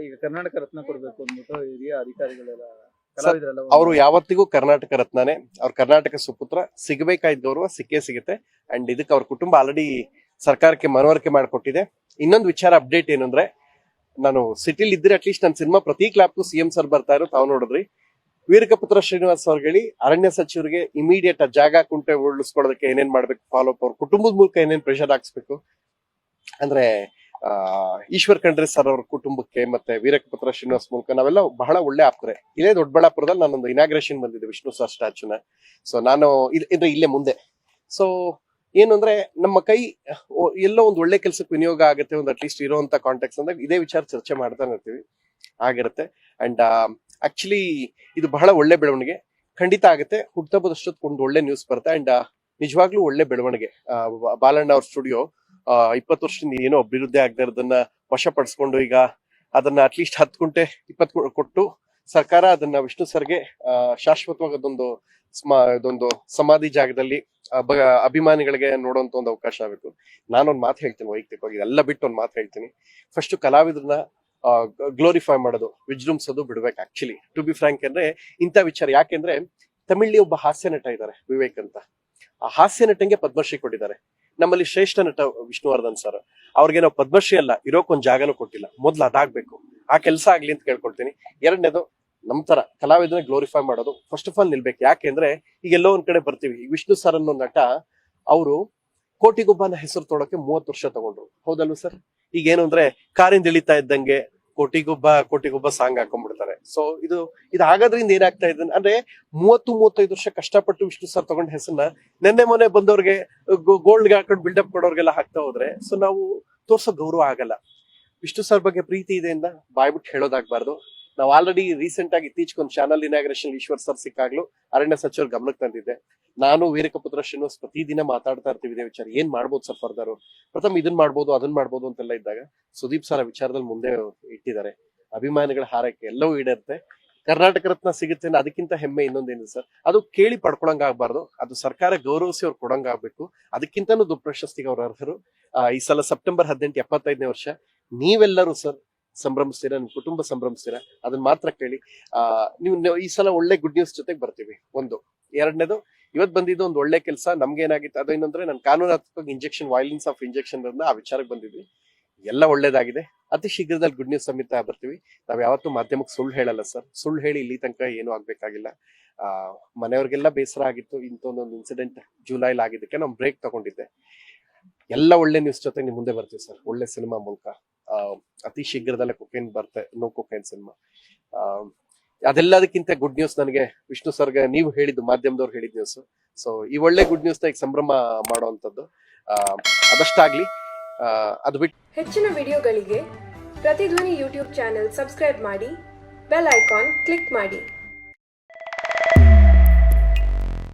ಈಗ ಕರ್ನಾಟಕ ರತ್ನ ಕೊಡಬೇಕು ಅಂದ್ಬಿಟ್ಟು ಹಿರಿಯ ಅಧಿಕಾರಿಗಳೆಲ್ಲ ಕಲಾವಿದರೆಲ್ಲ ಒಂದು- ಅವರು ಯಾವತ್ತಿಗೂ ಕರ್ನಾಟಕ ರತ್ನನೇ. ಅವ್ರ ಕರ್ನಾಟಕ ಸುಪುತ್ರ ಸಿಗಬೇಕಾಯ್ದ ಗೌರವ ಸಿಕ್ಕೇ ಸಿಗುತ್ತೆ. ಅಂಡ್ ಇದಕ್ಕೆ ಅವ್ರ ಕುಟುಂಬ ಆಲ್ರೆಡಿ ಸರ್ಕಾರಕ್ಕೆ ಮನವರಿಕೆ ಮಾಡಿಕೊಟ್ಟಿದೆ. ಇನ್ನೊಂದು ವಿಚಾರ ಅಪ್ಡೇಟ್ ಏನಂದ್ರೆ ನಾನು ಸಿಟಿಲಿ ಇದ್ರೆ ಅಟ್ಲೀಸ್ಟ್ ನನ್ನ ಸಿನಿಮಾ ಪ್ರತಿ ಕ್ಲಾಪ್ಗೂ ಸಿಎಂ ಸರ್ ಬರ್ತಾ ಇರೋ ತಾವು ನೋಡಿದ್ರಿ. ವೀರಕಪುತ್ರ ಶ್ರೀನಿವಾಸ್ ಅವ್ರಿಗೆ ಹೇಳಿ ಅರಣ್ಯ ಸಚಿವರಿಗೆ ಇಮಿಡಿಯೇಟ್ ಆ ಜಾಗ ಕುಂಟೆ ಉಳಿಸ್ಕೊಳ್ಳೋದಕ್ಕೆ ಏನೇನ್ ಮಾಡ್ಬೇಕು ಫಾಲೋ ಅಪ್ ಅವ್ರ ಕುಟುಂಬದ ಮೂಲಕ ಏನೇನ್ ಪ್ರೆಷರ್ ಹಾಕ್ಸ್ಬೇಕು. ಅಂದ್ರೆ ಈಶ್ವರ್ ಖಂಡ್ರೆ ಸರ್ ಅವ್ರ ಕುಟುಂಬಕ್ಕೆ ಮತ್ತೆ ವೀರಕಪುತ್ರ ಶ್ರೀನಿವಾಸ್ ಮೂಲಕ ನಾವೆಲ್ಲ ಬಹಳ ಒಳ್ಳೆ ಆಪ್ತಾರೆ ಇಲ್ಲೇ ದೊಡ್ಡಬಳ್ಳಾಪುರದಲ್ಲಿ ನಾನೊಂದು ಇನಾಗ್ರೇಷನ್ ಬಂದಿದ್ದೆ ವಿಷ್ಣು ಸರ್ ಸ್ಟ್ಯಾಚುನ ಸೊ ನಾನು ಇದ್ರೆ ಇಲ್ಲೇ ಮುಂದೆ. ಸೊ ಏನು ಅಂದ್ರೆ ನಮ್ಮ ಕೈ ಎಲ್ಲೋ ಒಂದು ಒಳ್ಳೆ ಕೆಲಸಕ್ಕೆ ವಿನಿಯೋಗ ಆಗುತ್ತೆ, ಒಂದು ಅಟ್ಲೀಸ್ಟ್ ಇರೋಂತ ಕಾಂಟ್ಯಾಕ್ಟ್ಸ್ ಅಂದಾಗ ಇದೇ ವಿಚಾರ ಚರ್ಚೆ ಮಾಡ್ತಾನೆ ಇರ್ತೀವಿ. ಆಗಿರುತ್ತೆ. ಅಂಡ್ ಆಕ್ಚುಲಿ ಇದು ಬಹಳ ಒಳ್ಳೆ ಬೆಳವಣಿಗೆ. ಖಂಡಿತ ಆಗುತ್ತೆ. ಹುಟ್ಟಹಬ್ಬದಷ್ಟೊತ್ತು ಒಂದು ಒಳ್ಳೆ ನ್ಯೂಸ್ ಬರುತ್ತೆ. ಅಂಡ್ ನಿಜವಾಗ್ಲೂ ಒಳ್ಳೆ ಬೆಳವಣಿಗೆ. ಬಾಲಣ್ಣ ಅವ್ರ ಸ್ಟುಡಿಯೋ ಇಪ್ಪತ್ತು ವರ್ಷದಿಂದ ಏನೋ ಅಭಿವೃದ್ಧಿ ಆಗದೆ ಇರೋದನ್ನ ವಶಪಡಿಸ್ಕೊಂಡು ಈಗ ಅದನ್ನ ಅಟ್ಲೀಸ್ಟ್ ಹತ್ತು ಗುಂಟೆ, ಇಪ್ಪತ್ತು ಕೊಟ್ಟು ಸರ್ಕಾರ ಅದನ್ನ ವಿಷ್ಣು ಸರ್ಗೆ ಶಾಶ್ವತವಾಗಿ ಅದೊಂದು ಸ್ಮ, ಇದೊಂದು ಸಮಾಧಿ ಜಾಗದಲ್ಲಿ ಅಭಿಮಾನಿಗಳಿಗೆ ನೋಡುವಂತ ಒಂದು ಅವಕಾಶ ಆಗಬೇಕು. ನಾನೊಂದು ಮಾತು ಹೇಳ್ತೀನಿ ವೈಯಕ್ತಿಕವಾಗಿ ಎಲ್ಲ ಬಿಟ್ಟು ಒಂದು ಮಾತು ಹೇಳ್ತೀನಿ. ಫಸ್ಟ್ ಕಲಾವಿದ್ರನ್ನ ಗ್ಲೋರಿಫೈ ಮಾಡೋದು, ವಿಜೃಂಭಿಸೋದು ಬಿಡ್ಬೇಕು ಆಕ್ಚುಲಿ ಟು ಬಿ ಫ್ರಾಂಕ್ ಅಂದ್ರೆ, ಇಂಥ ವಿಚಾರ. ಯಾಕೆಂದ್ರೆ, ತಮಿಳ್ಲಿ ಒಬ್ಬ ಹಾಸ್ಯ ನಟ ಇದ್ದಾರೆ, ವಿವೇಕ್ ಅಂತ. ಆ ಹಾಸ್ಯ ನಟಂಗೆ ಪದ್ಮಶ್ರೀ ಕೊಟ್ಟಿದ್ದಾರೆ. ನಮ್ಮಲ್ಲಿ ಶ್ರೇಷ್ಠ ನಟ ವಿಷ್ಣುವರ್ಧನ್ ಸರ್. ಅವ್ರಿಗೆ ನಾವು ಪದ್ಮಶ್ರೀ ಅಲ್ಲ ಇರೋಕೊಂದು ಜಾಗನೂ ಕೊಟ್ಟಿಲ್ಲ. ಮೊದ್ಲು ಅದಾಗ್ಬೇಕು. ಆ ಕೆಲಸ ಆಗ್ಲಿ ಅಂತ ಕೇಳ್ಕೊಳ್ತೀನಿ. ಎರಡನೇದು, ನಮ್ ತರ ಕಲಾವಿದನ ಗ್ಲೋರಿಫೈ ಮಾಡೋದು ಫಸ್ಟ್ ಆಫ್ ಆಲ್ ನಿಲ್ಬೇಕು. ಯಾಕೆಂದ್ರೆ ಈಗ ಎಲ್ಲೋ ಒಂದ್ ಕಡೆ ಬರ್ತೀವಿ. ವಿಷ್ಣು ಸರ್ ಅನ್ನೋ ನಟ, ಅವರು ಕೋಟಿಗೊಬ್ಬನ ಹೆಸರು ತೊಡೋಕೆ ಮೂವತ್ತು ವರ್ಷ ತಗೊಂಡ್ರು. ಹೌದಲ್ವ ಸರ್? ಈಗ ಏನು ಅಂದ್ರೆ, ಕಾರಿಂದ ಇಳಿತಾ ಇದ್ದಂಗೆ ಕೋಟಿಗೊಬ್ಬ ಕೋಟಿಗೊಬ್ಬ ಸಾಂಗ್ ಹಾಕೊಂಡ್ಬಿಡ್ತಾರೆ. ಸೊ ಇದು ಇದು ಆಗೋದ್ರಿಂದ ಏನಾಗ್ತಾ ಇದೆ ಅಂದ್ರೆ, ಮೂವತ್ತು, ಮೂವತ್ತೈದು ವರ್ಷ ಕಷ್ಟಪಟ್ಟು ವಿಷ್ಣು ಸರ್ ತಗೊಂಡ ಹೆಸರನ್ನ ನೆನ್ನೆ ಮೊನ್ನೆ ಬಂದವ್ರಿಗೆ ಗೋಲ್ಡ್ ಹಾಕೊಂಡು ಬಿಲ್ಡಪ್ ಕೊಡೋರ್ಗೆಲ್ಲ ಹಾಕ್ತಾ ಹೋದ್ರೆ ಸೊ ನಾವು ತೋರ್ಸೋ ಗೌರವ ಆಗಲ್ಲ. ವಿಷ್ಣು ಸರ್ ಬಗ್ಗೆ ಪ್ರೀತಿ ಇದೆ ಅಂತ ಬಾಯ್ಬಿಟ್ಟು ಹೇಳೋದಾಗ್ಬಾರ್ದು. ನಾವು ಆಲ್ರೆಡಿ ರೀಸೆಂಟ್ ಆಗಿ ಇತ್ತೀಚೆಗೆ ಒಂದು ಚಾನಲ್ ಇನಾಗ್ರೇಷನ್ ಈಶ್ವರ್ ಸರ್ ಸಿಕ್ಕಾಗ್ಲೂ ಅರಣ್ಯ ಸಚಿವರು ಗಮನಕ್ಕೆ ತಂದಿದ್ದೆ. ನಾನು ವೀರಕಪುತ್ರ ಶ್ರೀನಿವಾಸ್ ಪ್ರತಿದಿನ ಮಾತಾಡ್ತಾ ಇರ್ತೀವಿ ಇದೇ ವಿಚಾರ. ಏನ್ ಮಾಡ್ಬೋದು ಸರ್ ಫರ್ದರ್ ಪ್ರಥಮ ಇದನ್ ಮಾಡ್ಬೋದು, ಅದನ್ ಮಾಡ್ಬೋದು ಅಂತೆಲ್ಲ ಇದ್ದಾಗ ಸುದೀಪ್ ಸರ್ ವಿಚಾರದಲ್ಲಿ ಮುಂದೆ ಇಟ್ಟಿದ್ದಾರೆ. ಅಭಿಮಾನಿಗಳ ಹಾರೈಕೆ ಎಲ್ಲವೂ ಈಡೇರುತ್ತೆ. ಕರ್ನಾಟಕ ರತ್ನ ಸಿಗುತ್ತೆ ಅದಕ್ಕಿಂತ ಹೆಮ್ಮೆ ಇನ್ನೊಂದೇನಿದೆ ಸರ್ ಅದು ಕೇಳಿ ಪಡ್ಕೊಳಂಗ ಆಗ್ಬಾರ್ದು. ಅದು ಸರ್ಕಾರ ಗೌರವಿಸಿ ಅವ್ರು ಕೊಡಂಗ ಆಗ್ಬೇಕು. ಅದಕ್ಕಿಂತನೂ ದೊಡ್ಡ ಪ್ರಶಸ್ತಿಗೆ ಅವ್ರು ಅರ್ಹರು. ಈ ಸಲ ಸೆಪ್ಟೆಂಬರ್ ಹದಿನೆಂಟು ಎಪ್ಪತ್ತೈದನೇ ವರ್ಷ. ನೀವೆಲ್ಲರೂ ಸರ್ ಸಂಭ್ರಮಿಸ್ತೀರಾ, ನಿಮ್ ಕುಟುಂಬ ಸಂಭ್ರಮಿಸ್ತೀರಾ? ಅದನ್ನ ಮಾತ್ರ ಕೇಳಿ. ಆ, ನೀವು ಈ ಸಲ ಒಳ್ಳೆ ಗುಡ್ ನ್ಯೂಸ್ ಜೊತೆಗೆ ಬರ್ತೀವಿ. ಒಂದು. ಎರಡನೇದು, ಇವತ್ ಬಂದಿದ್ದು ಒಂದು ಒಳ್ಳೆ ಕೆಲಸ, ನಮ್ಗೆ ಏನಾಗಿತ್ತು? ಅದೇನಂದ್ರೆ ನಾನು ಕಾನೂನಾತ್ಮಕ ಇಂಜೆಕ್ಷನ್ ವೈಲೆನ್ಸ್ ಆಫ್ ಇಂಜೆಕ್ಷನ್ ಆ ವಿಚಾರಕ್ಕೆ ಬಂದಿದ್ವಿ. ಎಲ್ಲ ಒಳ್ಳೇದಾಗಿದೆ. ಅತಿ ಶೀಘ್ರದಲ್ಲಿ ಗುಡ್ ನ್ಯೂಸ್ ಸಮೇತ ಬರ್ತೀವಿ. ನಾವ್ ಯಾವತ್ತೂ ಮಾಧ್ಯಮಕ್ಕೆ ಸುಳ್ಳು ಹೇಳಲ್ಲ ಸರ್. ಸುಳ್ಳು ಹೇಳಿ ಇಲ್ಲಿ ತನಕ ಏನು ಆಗ್ಬೇಕಾಗಿಲ್ಲ. ಮನೆಯವ್ರಿಗೆಲ್ಲ ಬೇಸರ ಆಗಿತ್ತು. ಇಂಥ ಒಂದು ಇನ್ಸಿಡೆಂಟ್ ಜುಲೈಲ್ ಆಗಿದ್ದಕ್ಕೆ ನಾವು ಬ್ರೇಕ್ ತಗೊಂಡಿದ್ದೆ. ಎಲ್ಲ ಒಳ್ಳೆ ನ್ಯೂಸ್ ಜೊತೆ ನಿಮ್ ಮುಂದೆ ಬರ್ತೀವಿ ಸರ್. ಒಳ್ಳೆ ಸಿನಿಮಾ ಮೂಲಕ. ಅತಿ ಶೀಘ್ರದಲ್ಲೇ ಕೊಕೇನ್ ಬರ್ತೆ ನೋ ಕೊಕೇನ್ ಸಿನಿಮಾ ಅದೆಲ್ಲದಕ್ಕಿಂತ ಗುಡ್ ನ್ಯೂಸ್ ನನಗೆ ವಿಷ್ಣು ಸರ್ಗೆ ನೀವು ಹೇಳಿದ್ದು, ಮಾಧ್ಯಮದವ್ರು ಹೇಳಿದ ನ್ಯೂಸ್ ಸೊ ಈ ಒಳ್ಳೆ ಗುಡ್ ನ್ಯೂಸ್ ಈಗ ಸಂಭ್ರಮ ಮಾಡುವಂಥದ್ದು. ಅದಷ್ಟಾಗ್ಲಿ ಅದು ಬಿಟ್ಟು ಹೆಚ್ಚಿನ ವಿಡಿಯೋಗಳಿಗೆ ಪ್ರತಿಧ್ವನಿ ಯೂಟ್ಯೂಬ್ ಚಾನೆಲ್ ಸಬ್ಸ್ಕ್ರೈಬ್ ಮಾಡಿ, ಬೆಲ್ ಐಕಾನ್ ಕ್ಲಿಕ್ ಮಾಡಿ.